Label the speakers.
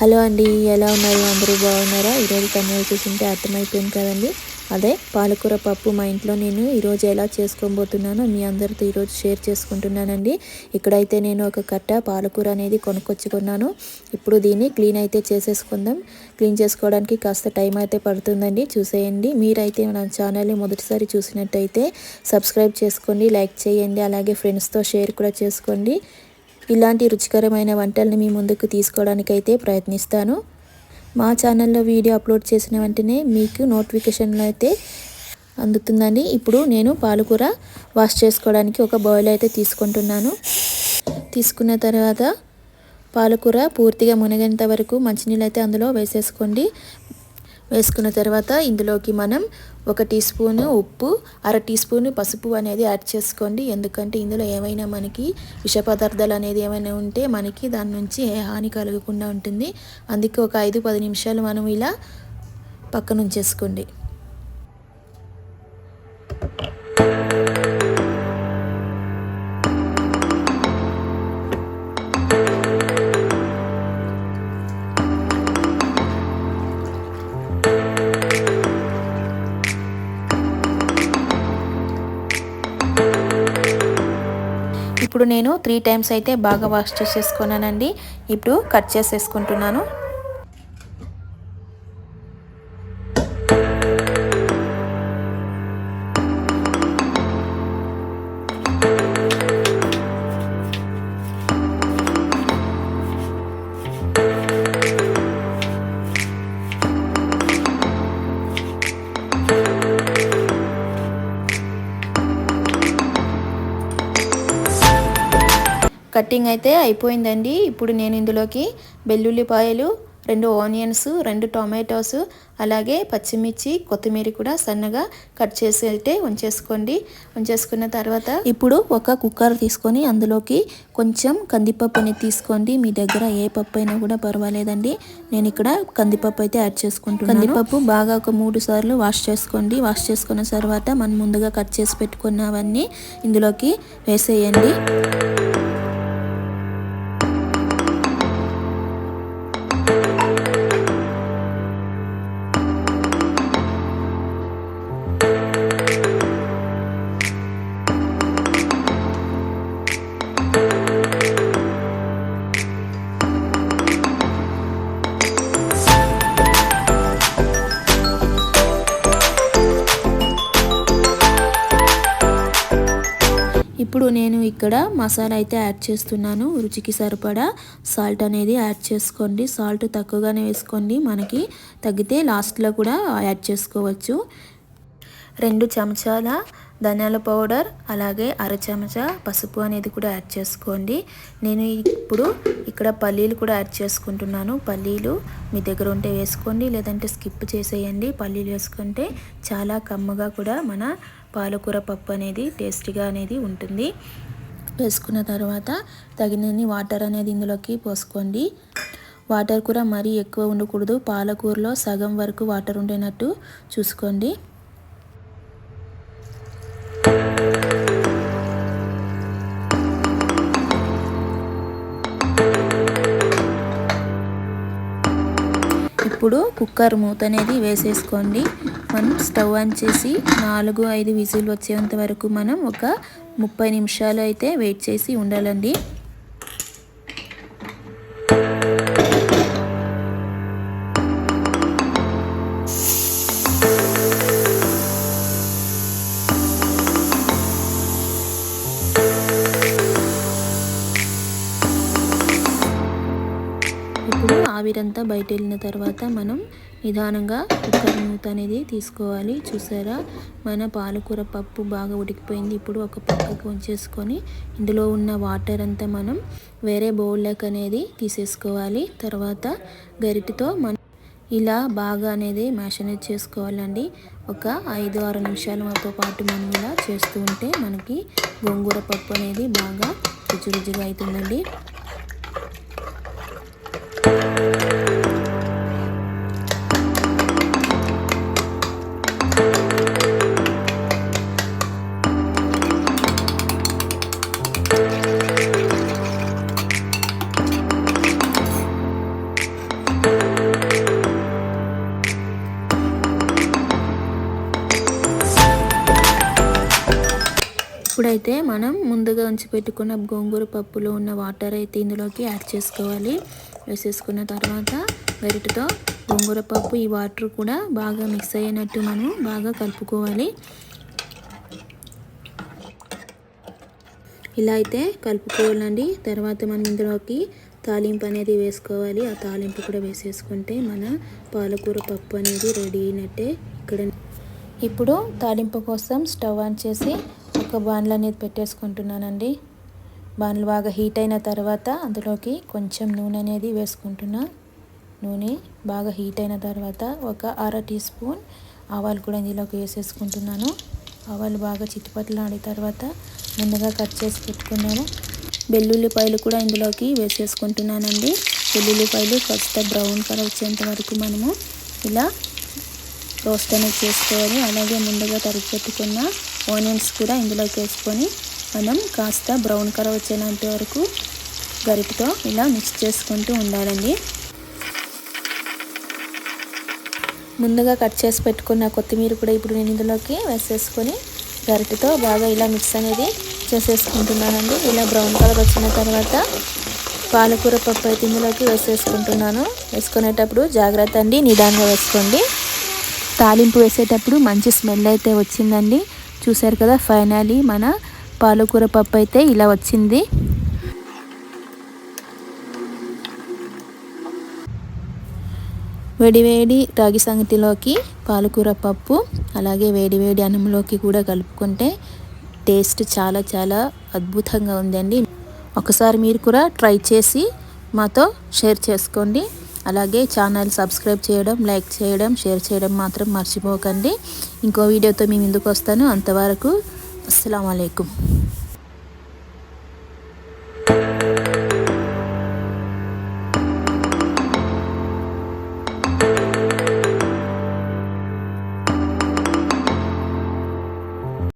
Speaker 1: Hello అండి ఎలా ఉన్నారు? అందరూ బాగున్నారా? ఈరోజు తమిళ చూసింటే అర్థమైపోయింది కదండి. అదే పాలకూర పప్పు మా ఇంట్లో నేను ఈరోజు ఎలా చేసుకోబోతున్నానో మీ అందరితో ఈరోజు షేర్ చేసుకుంటున్నానండి. ఇక్కడైతే నేను ఒక కట్ట పాలకూర అనేది కొనుక్కొచ్చుకున్నాను. ఇప్పుడు దీన్ని క్లీన్ అయితే చేసేసుకుందాం. క్లీన్ చేసుకోవడానికి కాస్త టైం అయితే పడుతుందండి. చూసేయండి. మీరైతే నా ఛానల్ని మొదటిసారి చూసినట్టయితే సబ్స్క్రైబ్ చేసుకోండి లైక్ చేయండి అలాగే ఫ్రెండ్స్తో షేర్ కూడా చేసుకోండి. ఇలాంటి రుచికరమైన వంటల్ని మీ ముందుకు తీసుకోవడానికైతే ప్రయత్నిస్తాను. మా ఛానల్లో వీడియో అప్లోడ్ చేసిన వెంటనే మీకు నోటిఫికేషన్లు అయితే అందుతుందండి. ఇప్పుడు నేను పాలకూర వాష్ చేసుకోవడానికి ఒక బౌల్ అయితే తీసుకుంటున్నాను. తీసుకున్న తర్వాత పాలకూర పూర్తిగా మునిగేంత వరకు మంచినీళ్ళు అయితే అందులో వేసేసుకోండి. వేసుకున్న తర్వాత ఇందులోకి మనం ఒక టీ స్పూన్ ఉప్పు అర టీ స్పూన్ పసుపు అనేది యాడ్ చేసుకోండి. ఎందుకంటే ఇందులో ఏమైనా మనకి విష పదార్థాలు అనేది ఏమైనా ఉంటే మనకి దాని నుంచి ఏ హాని కలగకుండా ఉంటుంది. అందుకే ఒక ఐదు పది నిమిషాలు మనం ఇలా పక్కనుంచేసుకోండి. ఇప్పుడు నేను త్రీ టైమ్స్ అయితే బాగా వాష్ చేసేసుకున్నానండి. ఇప్పుడు కట్ చేసేసుకుంటున్నాను. కటింగ్ అయితే అయిపోయిందండి. ఇప్పుడు నేను ఇందులోకి వెల్లుల్లిపాయలు రెండు ఆనియన్స్ రెండు టొమాటోస్ అలాగే పచ్చిమిర్చి కొత్తిమీర కూడా సన్నగా కట్ చేసి అయితే ఉంచేసుకోండి. ఉంచేసుకున్న తర్వాత ఇప్పుడు ఒక కుక్కర్ తీసుకొని అందులోకి కొంచెం కందిపప్పు అనేది తీసుకోండి. మీ దగ్గర ఏ పప్పు అయినా కూడా పర్వాలేదండి. నేను ఇక్కడ కందిపప్పు అయితే యాడ్ చేసుకుంటున్నాను. కందిపప్పు బాగా ఒక మూడు సార్లు వాష్ చేసుకోండి. వాష్ చేసుకున్న తర్వాత మనం ముందుగా కట్ చేసి పెట్టుకున్నవన్నీ ఇందులోకి వేసేయండి. ఇప్పుడు నేను ఇక్కడ మసాలా అయితే యాడ్ చేస్తున్నాను. రుచికి సరిపడా సాల్ట్ అనేది యాడ్ చేసుకోండి. సాల్ట్ తక్కువగానే వేసుకోండి. మనకి తగ్గితే లాస్ట్లో కూడా యాడ్ చేసుకోవచ్చు. రెండు చెంచాల ధనియాల పౌడర్ అలాగే అర చెంచా పసుపు అనేది కూడా యాడ్ చేసుకోండి. నేను ఇప్పుడు ఇక్కడ పల్లీలు కూడా యాడ్ చేసుకుంటున్నాను. పల్లీలు మీ దగ్గర ఉంటే వేసుకోండి లేదంటే స్కిప్ చేసేయండి. పల్లీలు వేసుకుంటే చాలా కమ్మగా కూడా మన పాలకూర పప్పు అనేది టేస్టీగా అనేది ఉంటుంది. వేసుకున్న తర్వాత తగినన్ని వాటర్ అనేది ఇందులోకి పోసుకోండి. వాటర్ కూడా మరీ ఎక్కువ ఉండకూడదు. పాలకూరలో సగం వరకు వాటర్ ఉండేటట్టు చూసుకోండి. ఇప్పుడు కుక్కర్ మూత అనేది వేసేసుకోండి. మనం స్టవ్ ఆన్ చేసి నాలుగు ఐదు విజిల్ వచ్చేంత వరకు మనం ఒక ముప్పై నిమిషాలు అయితే వెయిట్ చేసి ఉండాలండి. ఇప్పుడు ఆవిరంతా బయట వెళ్ళిన తర్వాత మనం నిదానంగా కుక్కర్ మూత అనేది తీసుకోవాలి. చూసారా? మన పాలకూర పప్పు బాగా ఉడికిపోయింది. ఇప్పుడు ఒక పక్కకు ఉంచేసుకొని ఇందులో ఉన్న వాటర్ అంతా మనం వేరే బౌల్లోకి అనేది తీసేసుకోవాలి. తర్వాత గరిటితో మనం ఇలా బాగా అనేది మ్యాషనేట్ చేసుకోవాలండి. ఒక ఐదు ఆరు నిమిషాలతో పాటు మనం ఇలా చేస్తూ ఉంటే మనకి గోంగూర పప్పు అనేది బాగా రుచి రుచిగా అవుతుందండి. ఇప్పుడైతే మనం ముందుగా ఉంచి పెట్టుకున్న గోంగూర పప్పులో ఉన్న వాటర్ అయితే ఇందులోకి యాడ్ చేసుకోవాలి. వేసేసుకున్న తర్వాత గరిటతో గోంగూర పప్పు ఈ వాటర్ కూడా బాగా మిక్స్ అయినట్టు మనం బాగా కలుపుకోవాలి. ఇలా అయితే కలుపుకోవాలండి. తర్వాత మనం ఇందులోకి తాలింపు అనేది వేసుకోవాలి. ఆ తాలింపు కూడా వేసేసుకుంటే మన పాలకూర పప్పు అనేది రెడీ అయినట్టే ఇక్కడ. ఇప్పుడు తాలింపు కోసం స్టవ్ ఆన్ చేసి ఒక బాణలు అనేది పెట్టేసుకుంటున్నానండి. బాణలు బాగా హీట్ అయిన తర్వాత అందులోకి కొంచెం నూనె అనేది వేసుకుంటున్నా. నూనె బాగా హీట్ అయిన తర్వాత ఒక అర టీ స్పూన్ ఆవాలు కూడా ఇందులోకి వేసేసుకుంటున్నాను. ఆవాలు బాగా చిట్టుపట్లు ఆడిన తర్వాత ముందుగా కట్ చేసి పెట్టుకున్నాను. వెల్లుల్లిపాయలు కూడా ఇందులోకి వేసేసుకుంటున్నానండి. వెల్లుల్లిపాయలు కాస్త బ్రౌన్ కలర్ వచ్చేంత వరకు మనము ఇలా రోస్ట్ అనేది చేసుకోవాలి. అలాగే ముందుగా తరిగి పెట్టుకున్న ఆనియన్స్ కూడా ఇందులోకి వేసుకొని మనం కాస్త బ్రౌన్ కలర్ వచ్చేంత వరకు గరిటతో ఇలా మిక్స్ చేసుకుంటూ ఉండాలండి. ముందుగా కట్ చేసి పెట్టుకున్న కొత్తిమీర కూడా ఇప్పుడు నేను ఇందులోకి వేసేసుకొని గరిటతో బాగా ఇలా మిక్స్ అనేది చేసేసుకుంటున్నానండి. ఇలా బ్రౌన్ కలర్ వచ్చిన తర్వాత పాలకూర పప్పు అయితే ఇందులోకి వేసేసుకుంటున్నాను. వేసుకునేటప్పుడు జాగ్రత్త అండి నిదానంగా వేసుకోండి. తాలింపు వేసేటప్పుడు మంచి స్మెల్ అయితే వచ్చిందండి. చూసారు కదా ఫైనలీ మన పాలకూర పప్పు అయితే ఇలా వచ్చింది. వేడివేడి రాగి సంగతిలోకి పాలకూర పప్పు అలాగే వేడివేడి అన్నంలోకి కూడా కలుపుకుంటే టేస్ట్ చాలా చాలా అద్భుతంగా ఉందండి. ఒకసారి మీరు కూడా ట్రై చేసి మాతో షేర్ చేసుకోండి. అలాగే ఛానల్ సబ్స్క్రైబ్ చేయడం లైక్ చేయడం షేర్ చేయడం మాత్రం మర్చిపోకండి. ఇంకో వీడియోతో మేము ముందుకు వస్తాను. అంతవరకు అస్సలం అయికం